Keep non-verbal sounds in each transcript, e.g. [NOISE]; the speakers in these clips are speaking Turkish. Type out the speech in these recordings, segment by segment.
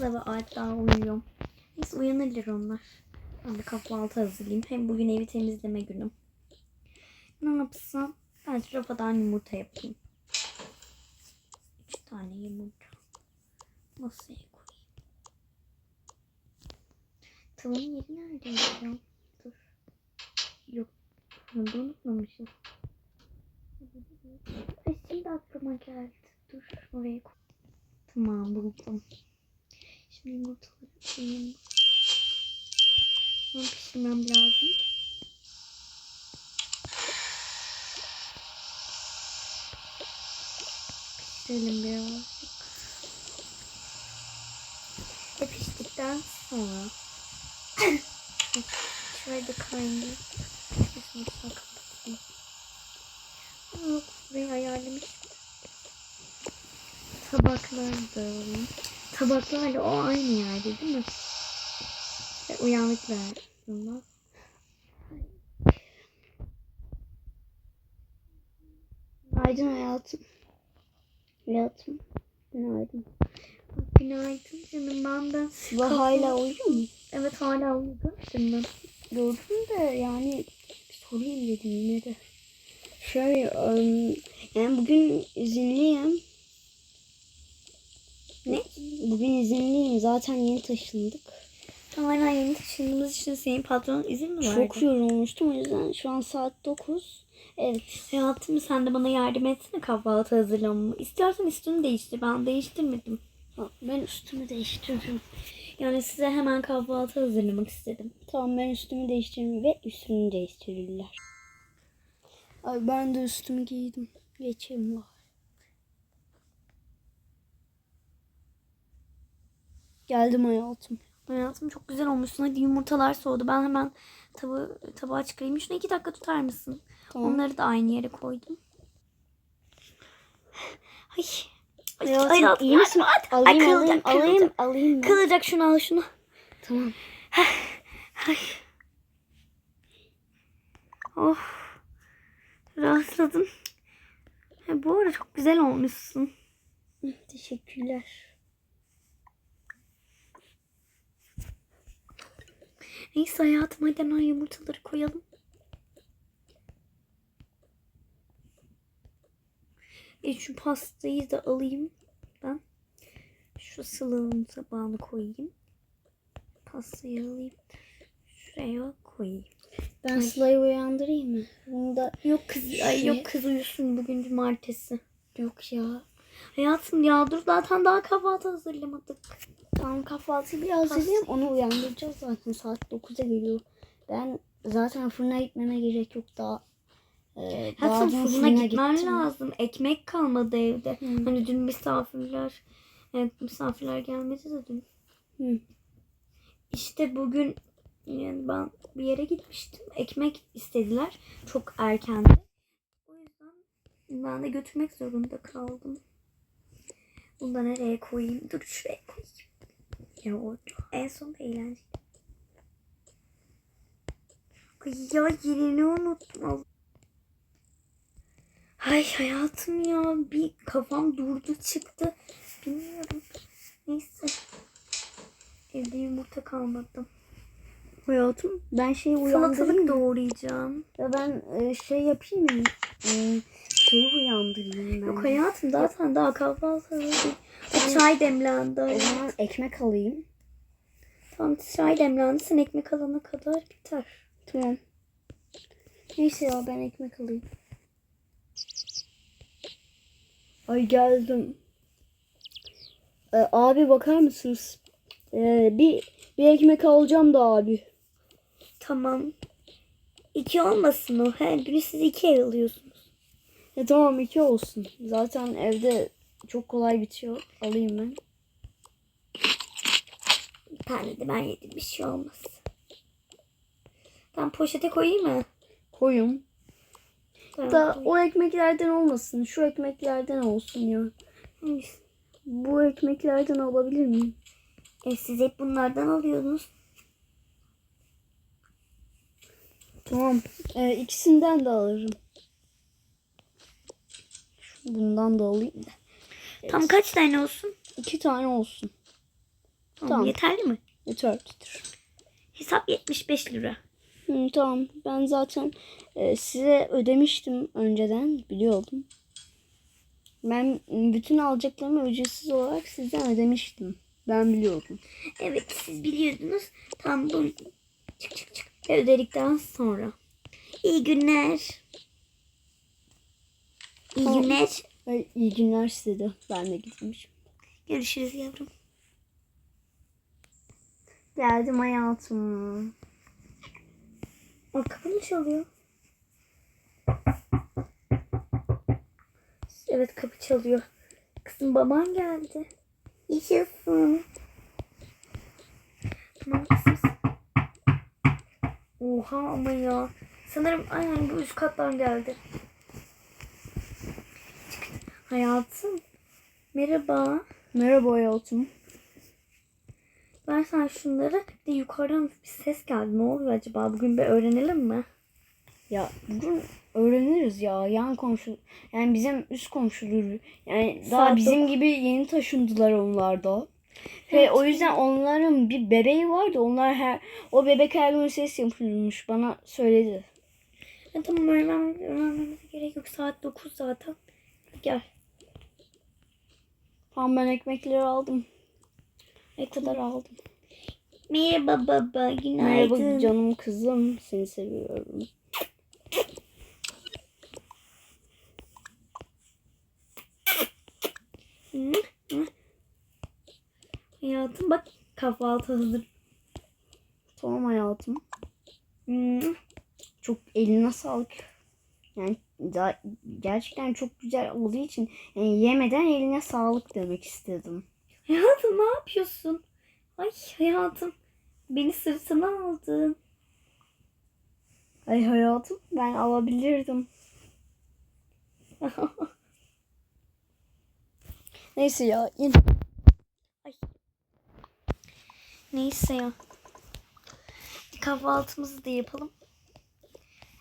da ve daha uyuyor. Neyse uyanırlar onlar. Ben de kahvaltı hazırlayayım. Hem bugün evi temizleme günüm. Ne yapsam? Ben rafadan yumurta yapayım. Üç tane yumurta. Masaya koyayım. Tavanın yeri neredeydi ya? Dur. Yok. Bunu da unutmamışım. Ay şimdi aklıma geldi. Dur oraya koy. Tamam buldum. Şimdi yumurtaları koyayım. Bunu pişirmem lazım. Pişirelim birazcık. Ve piştikten sonra şurayı da kaynayıp Şimdi kapatayım. Yok burayı ayarlamıştım. Tabakları da alayım. Tabaklarla o aynı yerde değil mi? Ve uyanık versiyonlar. Günaydın hayatım. Hayatım. Günaydın. Günaydın canım ben de. Sıla hala uyuyor mu? Evet hala uyudu şimdi. Gördüm de yani sorayım dedim yine de. Şöyle ım, yani bugün izinliyim. Ne? Bugün izinliyim. Zaten yeni taşındık. Hala yeni taşındığımız için senin patronun izin mi verdi? Çok yorulmuştum o yüzden şu an saat 9. Evet. Hayatım sen de bana yardım etsene kahvaltı hazırlamamı. İstersen üstünü değiştir. Ben değiştirmedim. Ben üstümü değiştiririm. Yani size hemen kahvaltı hazırlamak istedim. Tamam ben üstümü değiştiririm ve üstünü değiştirirler. Ay ben de üstümü giydim. Geçeyim var. Geldim hayatım. Hayatım çok güzel olmuşsun. Hadi yumurtalar soğudu. Ben hemen tabağı, tabağa çıkarayım. Şunu iki dakika tutar mısın? Tamam. Onları da aynı yere koydum. [SIGHS] Ay. Ay, Hayatım hayatım, iyi misin? hayatım. Alayım Ay, alayım kırılacak, alayım kırılacak. alayım. ben. Kırılacak şunu al şunu. Tamam. [SIGHS] Ay. Oh. Rahatladım. Ha, bu arada çok güzel olmuşsun. Teşekkürler. Neyse hayatım hadi hemen yumurtaları koyalım. E şu pastayı da alayım ben. Şu sılığın tabağını koyayım. Pastayı alayım. Şuraya koyayım. Ben Sıla'yı uyandırayım mı? Bunu da Yok kız, ay Şey- yok kız uyusun bugün cumartesi. yok ya. Hayatım ya dur zaten daha kahvaltı hazırlamadık. Tamam kahvaltıyı biraz edeyim. Onu uyandıracağız zaten. Saat 9'a geliyor. Ben zaten fırına gitmeme gerek yok daha. Ee, daha Hayatım dün fırına gitmen gittim. lazım. Ekmek kalmadı evde. Hı. Hani dün misafirler, evet misafirler gelmedi de dün. Hı. İşte bugün yani ben bir yere gitmiştim. Ekmek istediler. Çok erkendi. O yüzden ben de götürmek zorunda kaldım. Bunu da nereye koyayım? Dur şuraya koyayım. Ya orada. En son eğlenceli. Ay ya yerini unuttum. Ay hayatım ya bir kafam durdu çıktı. Bilmiyorum. Neyse. Evde yumurta kalmadı. Hayatım ben şeyi uyandırayım Salatalık doğrayacağım. Ya ben e, şey yapayım mı? E, şeyi uyandırayım ben. Yok hayatım zaten daha kahvaltı hazır. O çay demlendi. O zaman ekmek alayım. Tamam çay demlendi. Sen ekmek alana kadar biter. Tamam. Neyse ya ben ekmek alayım. Ay geldim. Ee, abi bakar mısınız? Ee, bir bir ekmek alacağım da abi. Tamam. İki olmasın o. Her günü siz iki alıyorsunuz. E, tamam iki olsun. Zaten evde çok kolay bitiyor. Alayım ben. Bir tane de ben yedim. Bir şey olmaz. Ben poşete koyayım mı? Koyun. Tamam, Da koy. o ekmeklerden olmasın. Şu ekmeklerden olsun ya. Hangisi? Bu ekmeklerden alabilir miyim? E, siz hep bunlardan alıyorsunuz. Tamam. Ee, ikisinden de alırım. Bundan da alayım da. Tam kaç tane olsun? İki tane olsun. Tamam, Tamam. yeterli mi? Yeterlidir. Hesap 75 lira. Hı, tamam. Ben zaten e, size ödemiştim önceden. Biliyordum. Ben bütün alacaklarımı ücretsiz olarak sizden ödemiştim. Ben biliyordum. Evet siz biliyordunuz. Tam bu çık çık çık ödedikten sonra. İyi günler. İyi Tamam. günler. Ay, iyi günler size de. Ben de gitmişim. Görüşürüz yavrum. Geldim hayatım. O kapı mı çalıyor? Evet kapı çalıyor. Kızım baban geldi. Yaşasın. Tamam kızım. Oha ama ya. Sanırım aynen bu üst kattan geldi. Hayatım. Merhaba. Merhaba hayatım. Ben sana şunları bir de yukarıdan bir ses geldi. Ne oluyor acaba? Bugün bir öğrenelim mi? Ya bugün öğreniriz ya. Yan komşu yani bizim üst komşudur. Yani daha Saat bizim gibi yeni taşındılar onlar da. Ve Evet. o yüzden onların bir bebeği vardı. Onlar her o bebek her gün ses yapıyormuş. Bana söyledi. Ya tamam öğrenmemiz, öğrenmemize gerek yok. Saat 9 zaten. Gel. Tamam ben ekmekleri aldım. Ne kadar aldım. Merhaba baba. Günaydın. Merhaba canım kızım. Seni seviyorum. Hı, hı. Hayatım bak kahvaltı hazır. Tamam hayatım. Hı. Çok eline sağlık. Yani da, gerçekten çok güzel olduğu için yani yemeden eline sağlık demek istedim. Hayatım ne yapıyorsun? Ay hayatım. Beni sırtına aldın. Ay hayatım ben alabilirdim. [LAUGHS] Neyse ya yine Neyse ya. Kahvaltımızı da yapalım.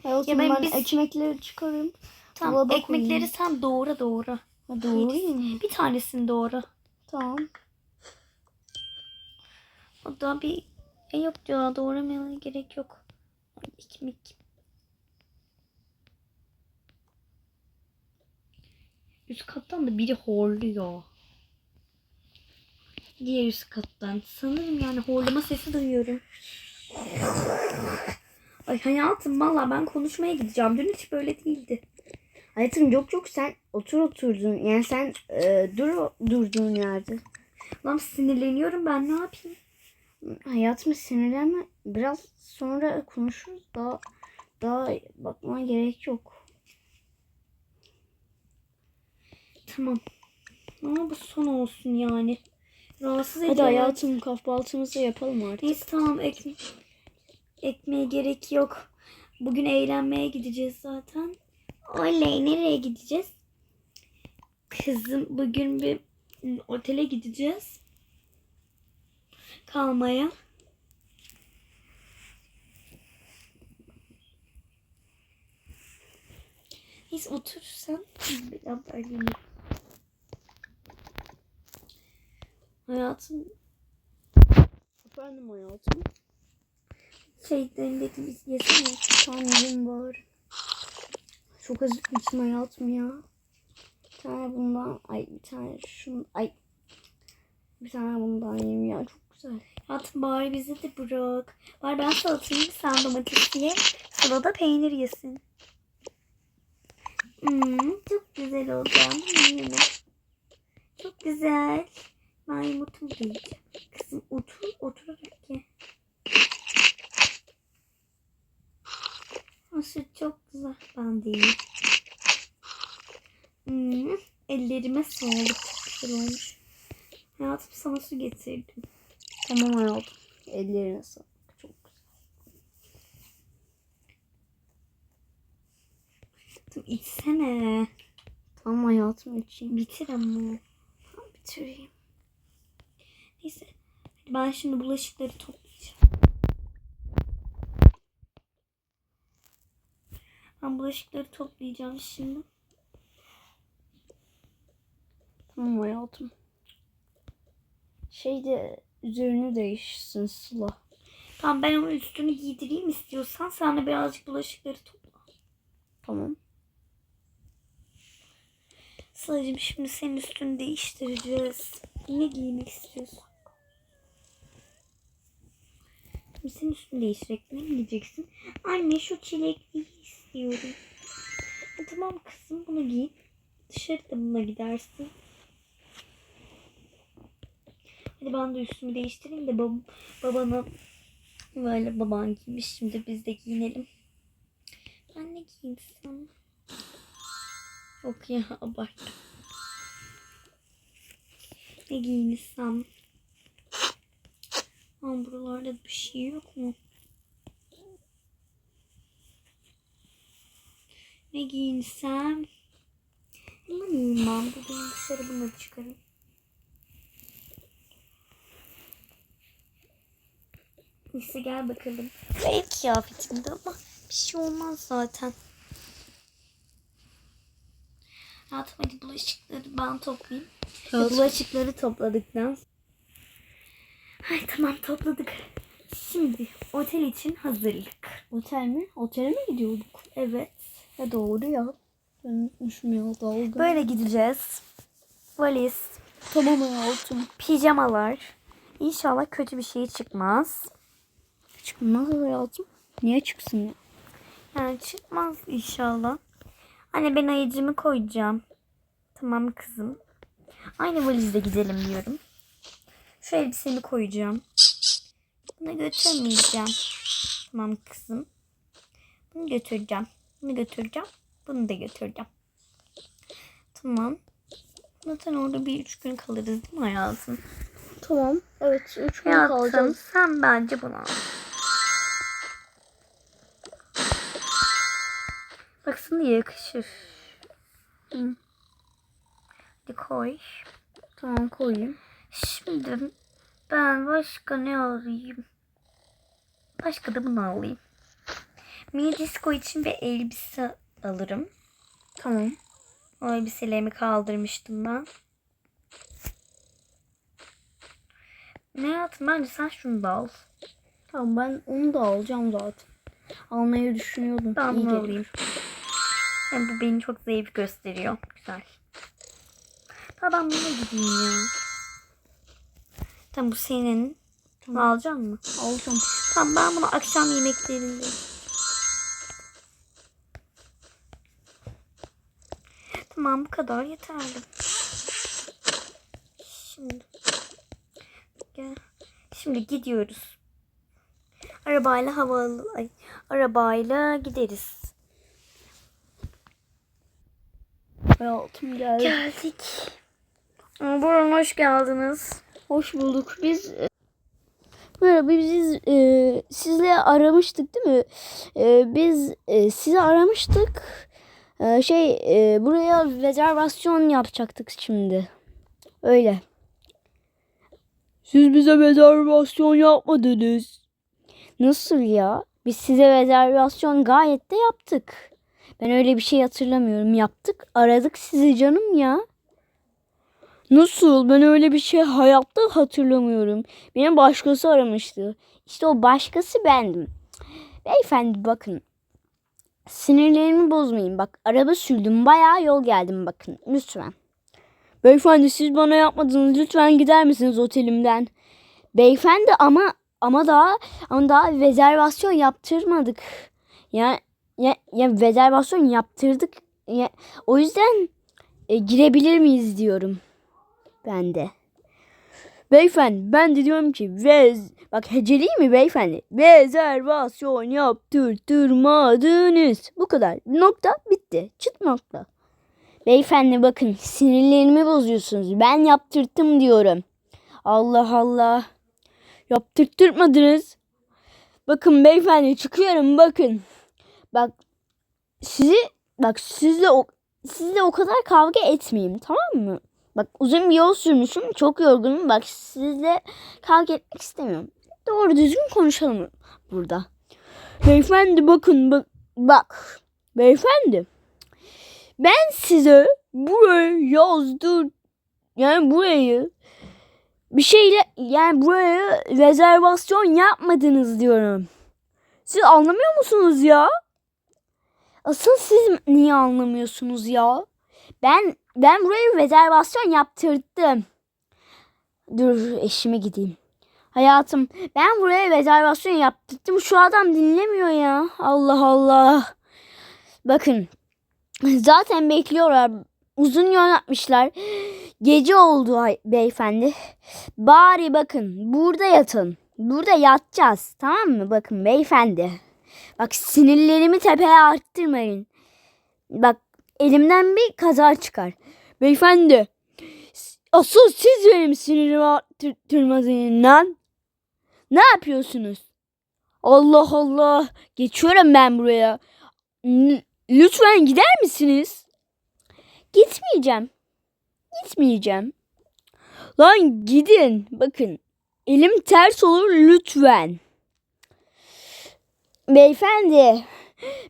Hayatım ben ben, biz- ekmekleri çıkarayım. Tamam Dolaba ekmekleri koyayım. sen doğra doğra. Ha, doğrayayım mı? Bir tanesini doğra. Tamam. O da bir e yok ya doğramaya gerek yok. Ekmek. Üst kattan da biri horluyor. Diğer üst kattan. Sanırım yani horlama sesi duyuyorum. Ay hayatım valla ben konuşmaya gideceğim. Dün hiç böyle değildi. Hayatım yok yok sen otur oturdun. Yani sen e, dur durduğun yerde. Lan sinirleniyorum ben ne yapayım? Hayatım sinirlenme. Biraz sonra konuşuruz. Daha daha bakmana gerek yok. Tamam. Ama bu son olsun yani. Rahatsız Hadi ediyorlar. hayatım kahvaltımızı yapalım artık. Neyse tamam ekme ekmeğe gerek yok. Bugün eğlenmeye gideceğiz zaten. Oley nereye gideceğiz? Kızım bugün bir otele gideceğiz. Kalmaya. Neyse otur sen. Biraz daha yemek. Hayatım Efendim hayatım. Şeylerindeki biz yesene. Tanrım var. Çok acıkmışım hayatım ya. Bir tane bundan, ay bir tane şun, ay bir tane bundan yiyeyim ya çok güzel. Hayatım bari bizi de bırak. Bari ben salatayım sen domates ye. Sıla da peynir yesin. Hmm, çok güzel oldu. Hmm, Çok güzel. Ben yumurtamı yiyeceğim. Kızım otur, oturarak ye. Nasıl çok güzel. Ben de yiyeyim. Hmm, ellerime sağlık. Güzel olmuş. Hayatım sana su getirdim. Tamam hayatım. Ellerine sağlık. Çok güzel. İçsene. Tamam hayatım içeyim. Bitir ama. Tamam, bitireyim. Neyse. Ben şimdi bulaşıkları toplayacağım. Ben bulaşıkları toplayacağım şimdi. Tamam hayatım. Şeyde üzerini değişsin Sıla. Tamam ben onun üstünü giydireyim istiyorsan. Sen de birazcık bulaşıkları topla. Tamam. Sıla'cığım şimdi senin üstünü değiştireceğiz. Ne giymek istiyorsun? Şimdi senin üstünü değiştirerek ne giyeceksin? Anne şu çilekliyi istiyorum. Ha, tamam kızım bunu giy. Dışarıda bununla gidersin. Hadi ben de üstümü değiştireyim de bab babana böyle baban giymiş. Şimdi biz de giyinelim. Ben ne giyinsem? Yok ya abart. Ne giyinsem? Ama buralarda bir şey yok mu? Ne giyinsem? Bunu giyeyim ben. Bugün dışarı bunu çıkarayım. Neyse gel bakalım. Ev kıyafetimde ama bir şey olmaz zaten. Hayatım hadi bulaşıkları ben toplayayım. Evet. Bulaşıkları topladıktan Ay tamam topladık. Şimdi otel için hazırlık. Otel mi? Otele mi gidiyorduk? Evet. Ya doğru ya. Ben unutmuşum ya dalga. Böyle gideceğiz. Valiz, Tamam hayatım. pijamalar. İnşallah kötü bir şey çıkmaz. Çıkmaz hayatım. Niye çıksın ya? Yani çıkmaz inşallah. Anne ben ayıcımı koyacağım. Tamam kızım. Aynı valizde gidelim diyorum. Şu elbisemi koyacağım. Bunu götürmeyeceğim. Tamam kızım. Bunu götüreceğim. Bunu götüreceğim. Bunu da götüreceğim. Tamam. Zaten orada bir üç gün kalırız değil mi hayatım? Tamam. Evet. Üç gün Hayatım kalacağız. sen bence bunu al. Baksana yakışır. Hı. Hadi koy. Tamam koyayım. Şimdi ben başka ne alayım? Başka da bunu alayım. Mini disco için bir elbise alırım. Tamam. O elbiselerimi kaldırmıştım ben. Ne hayatım bence sen şunu da al. Tamam ben onu da alacağım zaten. Almayı düşünüyordum. Ben İyi bunu gelir. alayım. Hem bu beni çok zayıf gösteriyor. Güzel. Tamam ben buna gideyim ya. Tamam bu senin. Tamam. Alacak mı? Alacağım. Tamam ben bunu akşam yemeklerinde. Tamam bu kadar yeterli. Şimdi. Gel. Şimdi gidiyoruz. Arabayla havalı ay, arabayla gideriz. Hayatım geldi. Geldik. Buyurun hoş geldiniz. Hoş bulduk. Biz e, Merhaba biz e, sizle aramıştık değil mi? E, biz e, sizi aramıştık. E, şey e, buraya rezervasyon yapacaktık şimdi. Öyle. Siz bize rezervasyon yapmadınız. Nasıl ya? Biz size rezervasyon gayet de yaptık. Ben öyle bir şey hatırlamıyorum. Yaptık. Aradık sizi canım ya. Nasıl? Ben öyle bir şey hayatta hatırlamıyorum. Beni başkası aramıştı. İşte o başkası bendim. Beyefendi bakın. Sinirlerimi bozmayın. Bak araba sürdüm. Bayağı yol geldim bakın. Lütfen. Beyefendi siz bana yapmadınız. Lütfen gider misiniz otelimden? Beyefendi ama ama daha ama daha rezervasyon yaptırmadık. Ya ya, ya rezervasyon yaptırdık. Ya, o yüzden e, girebilir miyiz diyorum ben de. Beyefendi ben de diyorum ki vez bak heceleyeyim mi beyefendi? Rezervasyon yaptırtmadınız. Bu kadar. Nokta bitti. Çıt nokta. Beyefendi bakın sinirlerimi bozuyorsunuz. Ben yaptırttım diyorum. Allah Allah. Yaptırttırmadınız. Bakın beyefendi çıkıyorum bakın. Bak sizi bak sizle o sizle o kadar kavga etmeyeyim tamam mı? Bak uzun bir yol sürmüşüm. Çok yorgunum. Bak sizle kavga etmek istemiyorum. Doğru düzgün konuşalım burada. Beyefendi bakın bak. Bak. Beyefendi. Ben size burayı yazdır yani burayı bir şeyle yani buraya rezervasyon yapmadınız diyorum. Siz anlamıyor musunuz ya? Asıl siz niye anlamıyorsunuz ya? Ben ben buraya rezervasyon yaptırdım. Dur eşime gideyim. Hayatım ben buraya rezervasyon yaptırdım. Şu adam dinlemiyor ya. Allah Allah. Bakın zaten bekliyorlar. Uzun yol yapmışlar. Gece oldu beyefendi. Bari bakın burada yatın. Burada yatacağız. Tamam mı? Bakın beyefendi. Bak sinirlerimi tepeye arttırmayın. Bak elimden bir kaza çıkar. Beyefendi. Asıl siz benim sinirimi arttırmadın lan. Ne yapıyorsunuz? Allah Allah. Geçiyorum ben buraya. Lütfen gider misiniz? Gitmeyeceğim. Gitmeyeceğim. Lan gidin. Bakın. Elim ters olur lütfen. Beyefendi.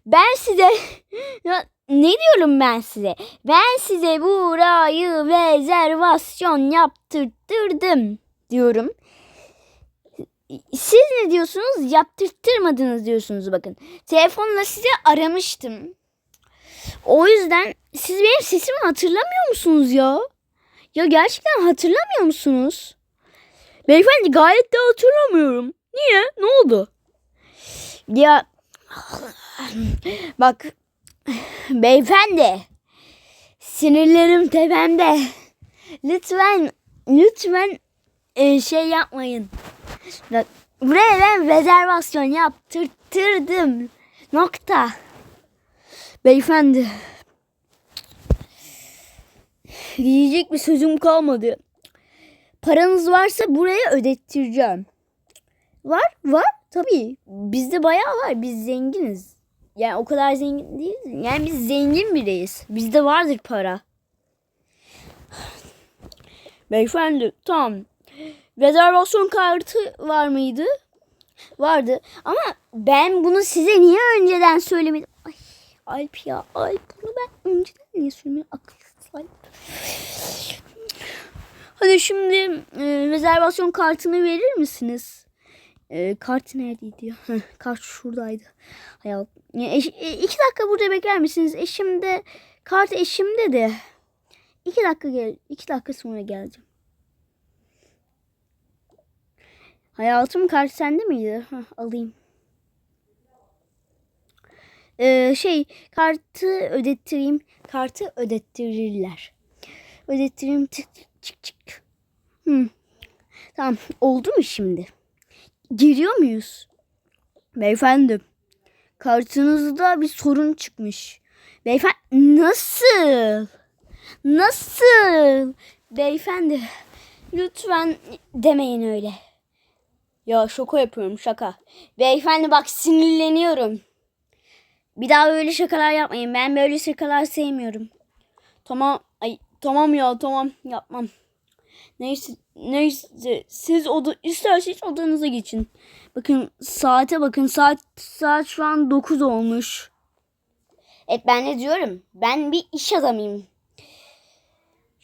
Ben size [LAUGHS] ne diyorum ben size? Ben size burayı rezervasyon yaptırttırdım diyorum. Siz ne diyorsunuz? Yaptırttırmadınız diyorsunuz bakın. Telefonla size aramıştım. O yüzden siz benim sesimi hatırlamıyor musunuz ya? Ya gerçekten hatırlamıyor musunuz? Beyefendi gayet de hatırlamıyorum. Niye? Ne oldu? Ya bak beyefendi sinirlerim tepemde. Lütfen lütfen e, şey yapmayın. Buraya ben rezervasyon yaptırttırdım. Nokta. Beyefendi. Diyecek bir sözüm kalmadı. Paranız varsa buraya ödettireceğim. Var, var. Tabii. Bizde bayağı var. Biz zenginiz. Yani o kadar zengin değiliz. Yani biz zengin biriyiz. Bizde vardır para. Beyefendi tamam. Rezervasyon kartı var mıydı? Vardı. Ama ben bunu size niye önceden söylemedim? Ay Alp ya Alp bunu ben önceden niye söylemedim? Akılsız Alp. Hadi şimdi e, rezervasyon kartını verir misiniz? E, kart neredeydi ya? Kart şuradaydı. Hayal. Ya, e, iki dakika burada bekler misiniz? Eşim de kart eşimde de. İki dakika gel. iki dakika sonra geleceğim. Hayatım kart sende miydi? Heh, alayım. Ee, şey kartı ödettireyim. Kartı ödettirirler. Ödettireyim tık tık çık çık. Hı. Tamam oldu mu şimdi? Giriyor muyuz? Beyefendi kartınızda bir sorun çıkmış. Beyefendi nasıl? Nasıl? Beyefendi lütfen demeyin öyle. Ya şaka yapıyorum şaka. Beyefendi bak sinirleniyorum. Bir daha böyle şakalar yapmayın. Ben böyle şakalar sevmiyorum. Tamam. Ay tamam ya tamam yapmam. Neyse neyse siz oda isterseniz odanıza geçin. Bakın saate bakın saat saat şu an 9 olmuş. Evet ben ne diyorum? Ben bir iş adamıyım.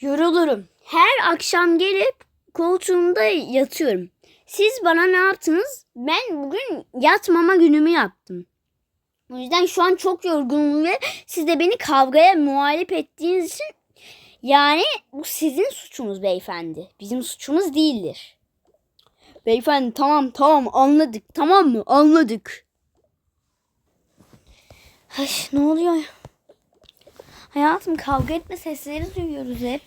Yorulurum. Her akşam gelip koltuğumda yatıyorum. Siz bana ne yaptınız? Ben bugün yatmama günümü yaptım. O yüzden şu an çok yorgunum ve siz de beni kavgaya muhalif ettiğiniz için yani bu sizin suçunuz beyefendi. Bizim suçumuz değildir. Beyefendi tamam tamam anladık tamam mı anladık. Ay ne oluyor? Hayatım kavga etme sesleri duyuyoruz hep.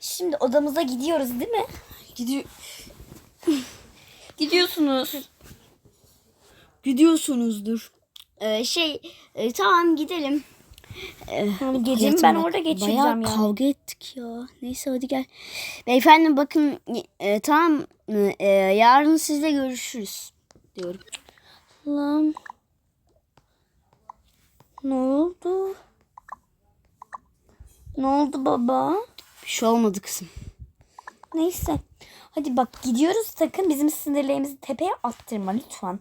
Şimdi odamıza gidiyoruz değil mi? Gidiyor. Gidiyorsunuz. Gidiyorsunuzdur. Ee, şey e, tamam gidelim. Ee, gecemi ben orada geçireceğim bayağı yani. kavga ettik ya. Neyse hadi gel. Beyefendi bakın e, tamam e, yarın sizle görüşürüz diyorum. Lan. Ne oldu? Ne oldu baba? Bir şey olmadı kızım. Neyse. Hadi bak gidiyoruz sakın bizim sinirlerimizi tepeye attırma lütfen.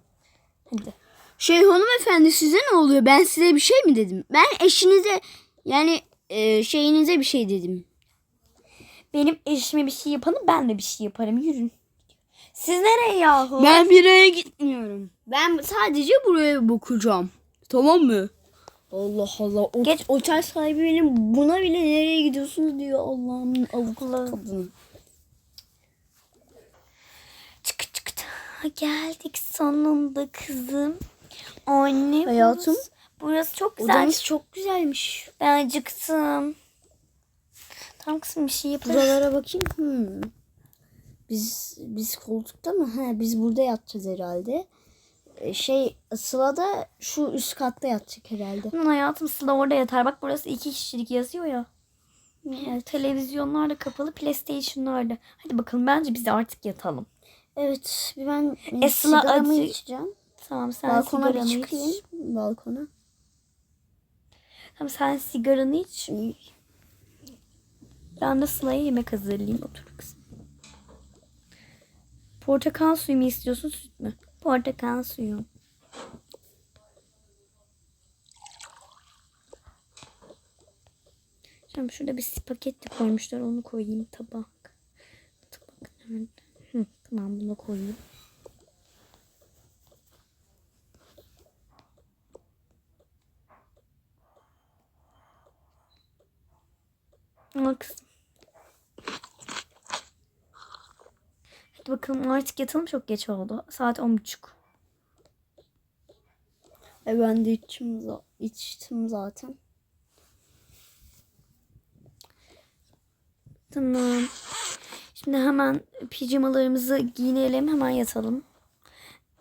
Hadi. Şey hanımefendi size ne oluyor? Ben size bir şey mi dedim? Ben eşinize yani e, şeyinize bir şey dedim. Benim eşime bir şey yapalım ben de bir şey yaparım. Yürün. Siz nereye yahu? Ben bir yere gitmiyorum. Ben sadece buraya bakacağım. Tamam mı? Allah Allah. O, Geç. Otel sahibi benim buna bile nereye gidiyorsunuz diyor Allah'ın avukat kadını. Çık çık. Geldik sonunda kızım. Anne. Hayatım. Burası, burası çok güzel. Odanız çok güzelmiş. Ben acıktım. Tamam kızım bir şey yaparız. Buralara bakayım. Hmm. Biz biz koltukta mı? He, biz burada yatacağız herhalde. Ee, Şey Sıla da şu üst katta yatacak herhalde. Aman hayatım Sıla orada yatar. Bak burası iki kişilik yazıyor ya. Evet. Televizyonlar da kapalı, PlayStation'lar da. Hadi bakalım bence biz de artık yatalım. Evet. Ben E, Sıla sigaramı acı- içeceğim. Tamam sen Balkona bir sigaranı iç. çıkayım. Balkona. Tamam sen sigaranı iç. Ben de Sıla'ya yemek hazırlayayım. Otur kızım. Portakal suyu mu istiyorsun süt mü? Portakal suyu. Şimdi şurada bir spagetti koymuşlar. Onu koyayım tabak. Tabak nerede? Hı, tamam bunu koyayım. Hadi bakalım artık yatalım çok geç oldu. Saat on buçuk. E ben de içtim, içtim zaten. Tamam. Şimdi hemen pijamalarımızı giyinelim. Hemen yatalım.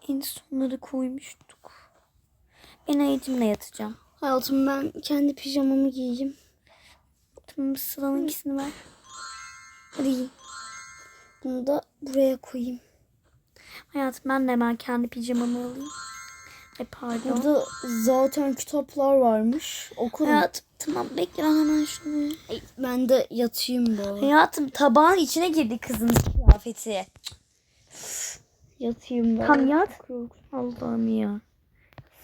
En sonları koymuştuk. Ben ayıcımla yatacağım. Hayatım ben kendi pijamamı giyeyim. Tamam sıranın ikisini ver. Hadi. Bunu da buraya koyayım. Hayatım ben de hemen kendi pijamamı alayım. Ay pardon. Burada zaten kitaplar varmış. Okurum. Hayatım tamam bekle ben hemen şunu. Ay, Ben de yatayım bari. Hayatım tabağın içine girdi kızın kıyafeti. Yatayım bari. Tam yat. Allah'ım ya.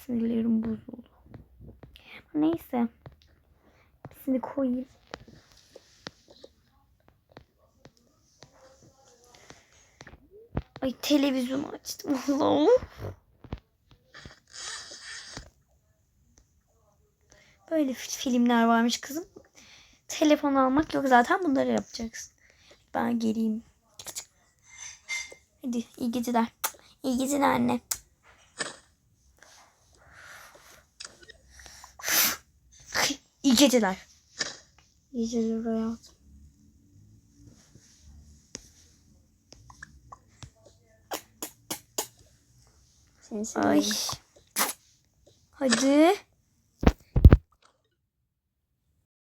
Sinirlerim bozuldu. Neyse. Hepsini koyayım. Ay televizyonu açtım [LAUGHS] Allah'ım. Böyle fi- filmler varmış kızım. Telefon almak yok zaten bunları yapacaksın. Ben geleyim. Hadi iyi geceler. İyi geceler anne. İyi geceler. Geceler hayatım. Ay. Hadi.